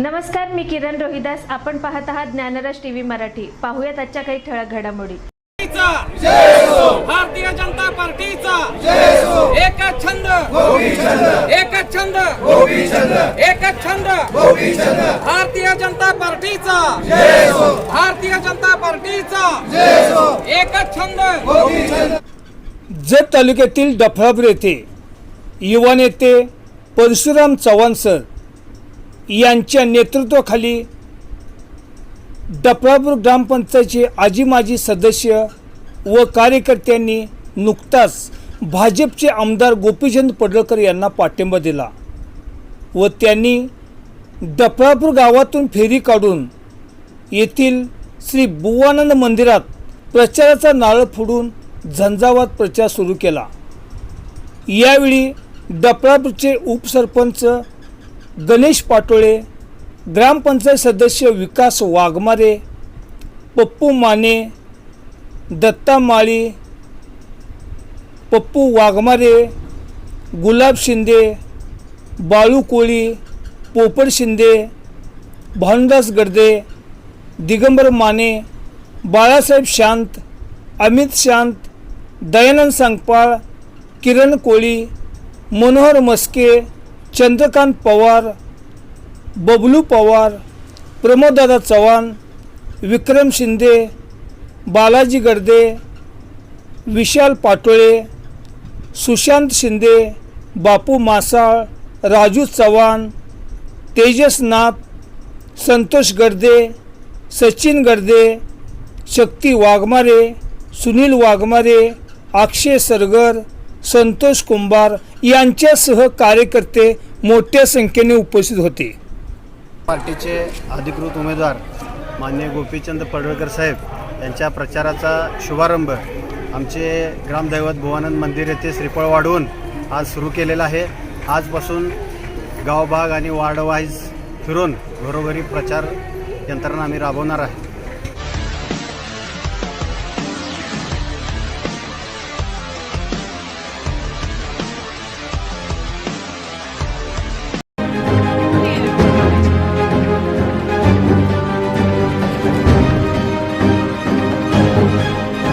नमस्कार मी किरण रोहिदास. आपण पाहत आहात ज्ञानरस टीव्ही मराठी. पाहूयात आजच्या काही ठळक घडामोडी. भारतीय जनता पार्टीचा. एकच छंद. एकच छंद. एकच छंद. भारतीय जनता पार्टीचा. भारतीय जनता पार्टीचा. एकच छंद. जत तालुक्यातील डफळापूर येथे युवा नेते परशुराम चव्हाण सर यांच्या नेतृत्वाखाली डफळापूर ग्रामपंचायतचे आजी माजी सदस्य व कार्यकर्त्यांनी नुकताच भाजपचे आमदार गोपीचंद पडळकर यांना पाठिंबा दिला व त्यांनी डफळापूर गावातून फेरी काढून येथील श्री बुवानंद मंदिरात प्रचाराचा नारळ फोडून झंझावात प्रचार सुरू केला. यावेळी डफळापूरचे उपसरपंच गणेश पाटोळे ग्रामपंचायत सदस्य विकास वाघमारे पप्पू माने दत्ता माळी पप्पू वाघमारे गुलाब शिंदे बाळू कोळी पोपट शिंदे भानुदास गर्दे दिगंबर माने बाळासाहेब शांत अमित शांत दयानंद सांगपाळ किरण कोळी मनोहर मस्के चंद्रकांत पवार बबलू पवार प्रमोददादा चव्हाण विक्रम शिंदे बालाजी गडदे विशाल पाटोळे सुशांत शिंदे बापू मासाळ राजू चव्हाण तेजस नाथ संतोष गडदे सचिन गडदे शक्ती वाघमारे सुनील वाघमारे अक्षय सरगर संतोष कुंभार यांच्यासह कार्यकर्ते मोठ्या संख्येने उपस्थित होते. पार्टीचे अधिकृत उमेदवार मान्य गोपीचंद पडळकर साहेब यांच्या प्रचाराचा शुभारंभ आमचे ग्रामदैवत भुवानंद मंदिर येथे श्रीफळ वाढवून आज सुरू केलेला आहे. आजपासून गावभाग आणि वार्डवाईज फिरून घरोघरी प्रचार यंत्रणा आम्ही राबवणार आहे.